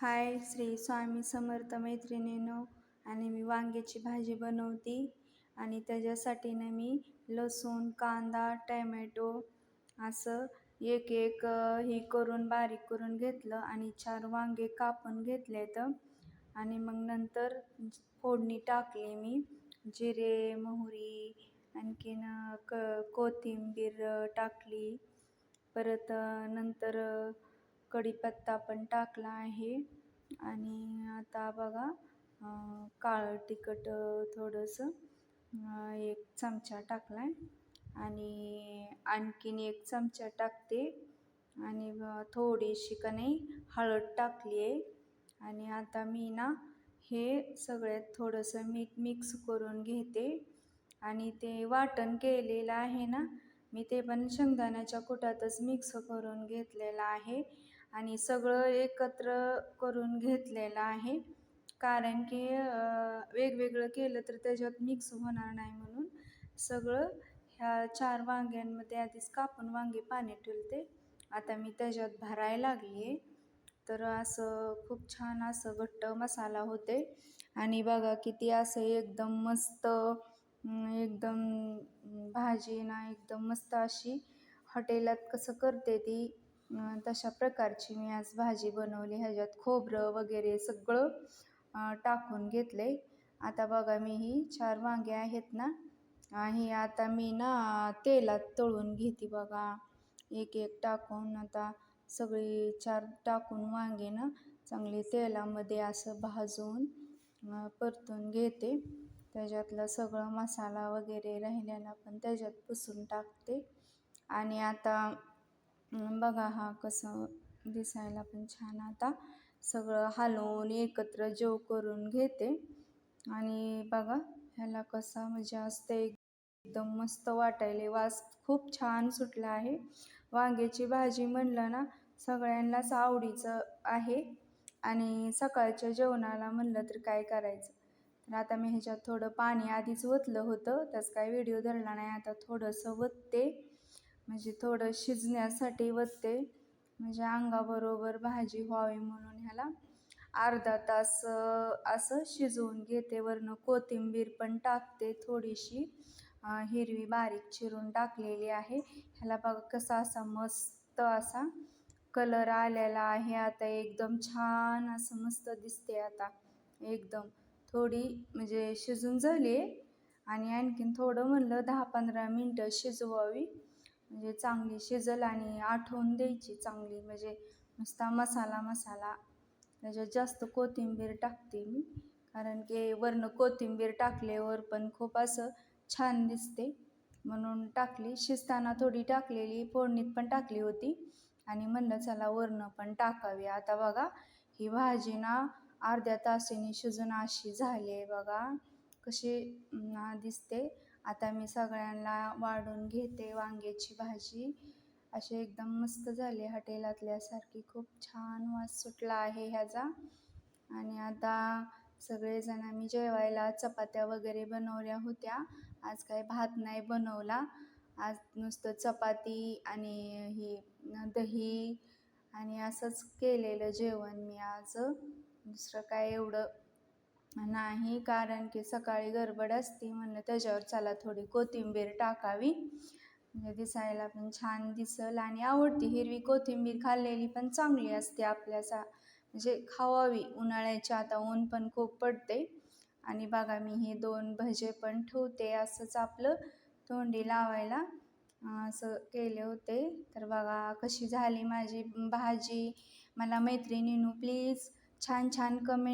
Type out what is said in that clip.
हाय श्री स्वामी समर्थ मैत्रिणीनो. आणि मी वांग्याची भाजी बनवते. आणि त्याच्यासाठी ना मी लसूण कांदा टॅमॅटो असं एक एक ही करून बारीक करून घेतलं. आणि चार वांगे कापून घेतलेत. आणि मग नंतर फोडणी टाकली मी. जिरे मोहरी आणखीन क कोथिंबीर टाकली. परत नंतर कढीपत्ता पण टाकला आहे. आणि आता बघा काळं तिखट थोडंसं एक चमचा टाकला आहे आणि आणखीन एक चमचा टाकते. आणि थोडीशी का नाही हळद टाकली आहे. आणि आता मी ना हे सगळ्यात थोडंसं मीठ मिक्स करून घेते. आणि ते वाटण केलेलं आहे ना मी ते पण शेंगदाण्याच्या कुटातच मिक्स करून घेतलेलं आहे. आणि सगळं एकत्र करून घेतलेलं आहे. कारण की वेगवेगळं केलं तर त्याच्यात मिक्स होणार नाही म्हणून सगळं ह्या चार वांग्यांमध्ये आधीच कापून वांगे पाणी ठेवते. आता मी त्याच्यात भरायला लागली आहे. तर असं खूप छान असं घट्ट मसाला होते. आणि बघा किती असं एकदम मस्त एकदम भाजी ना एकदम मस्त अशी हॉटेलात कसं करते ती तशा प्रकारची मी आज भाजी बनवली. ह्याच्यात खोबरं वगैरे सगळं टाकून घेतले आता बघा मी ही चार वांगे आहेत ना ही आता मी ना तेलात तळून घेते बघा. एक एक टाकून आता सगळी चार टाकून वांगे ना चांगली तेलामध्ये असं भाजून परतून घेते. त्याच्यातला सगळं मसाला वगैरे राहिलेला पण त्याच्यात पुसून टाकते. आणि आता बघा हा कसं दिसायला पण छान आता. सगळं हलवून एकत्र जेव करून घेते. आणि बघा ह्याला कसा म्हणजे असते एकदम मस्त वाटायले. वास खूप छान सुटला आहे. वांग्याची भाजी म्हणलं ना सगळ्यांनाच आवडीचं आहे. आणि सकाळच्या जेवणाला म्हणलं तर काय करायचं? तर आता मी ह्याच्यात थोडं पाणी आधीच ओतलं होतं. त्याच काय व्हिडिओ धरला नाही. आता थोडंसं वतते म्हणजे थोडं शिजण्यासाठी वतते. म्हणजे अंगाबरोबर भाजी व्हावी म्हणून ह्याला अर्धा तास असं शिजवून घेते. वरनं कोथिंबीर पण टाकते थोडीशी. हिरवी बारीक चिरून टाकलेली आहे. ह्याला बघा कसा असा मस्त असा कलर आलेला आहे. आता एकदम छान असं मस्त दिसते आता. एकदम थोडी म्हणजे शिजून झाली आहे. आणि आणखीन थोडं म्हणलं दहा पंधरा मिनटं शिजवावी. म्हणजे चांगली शिजल आणि आठवून द्यायची चांगली. म्हणजे नुसता मसाला मसाला. त्याच्यात जास्त कोथिंबीर टाकते मी. कारण की वरनं कोथिंबीर टाकल्यावर पण खूप असं छान दिसते. म्हणून टाकली. शिजताना थोडी टाकलेली फोडणीत पण टाकली होती. आणि म्हणलं चला वरनं पण टाकावी. आता बघा ही भाजी ना अर्ध्या तासाने शिजून अशी झाली आहे बघा. कशी दिसते. आता मी सगळ्यांना वाढून घेते वांग्याची भाजी. अशी एकदम मस्त झाली हॉटेलातल्यासारखी खूप छान वास सुटला आहे ह्याचा. आणि आता सगळेजण आम्ही जेवायला चपात्या वगैरे बनवल्या होत्या. आज काय भात नाही बनवला. आज नुसतं चपाती आणि ही दही आणि असंच केलेलं जेवण मी आज. दुसरं काय एवढं नाही कारण की सकाळी गडबड असते म्हणलं त्याच्यावर चला थोडी कोथिंबीर टाकावी. म्हणजे दिसायला पण छान दिसल आणि आवडती हिरवी कोथिंबीर खाल्लेली पण चांगली असते आपल्याचा म्हणजे खावावी उन्हाळ्याची आता ऊन पण खूप पडते. आणि बघा मी हे दोन भजे पण ठेवते असंच आपलं तोंडी लावायला. असं केले होते. तर बघा कशी झाली माझी भाजी. मला मैत्रिणीनू प्लीज छान छान कमेंट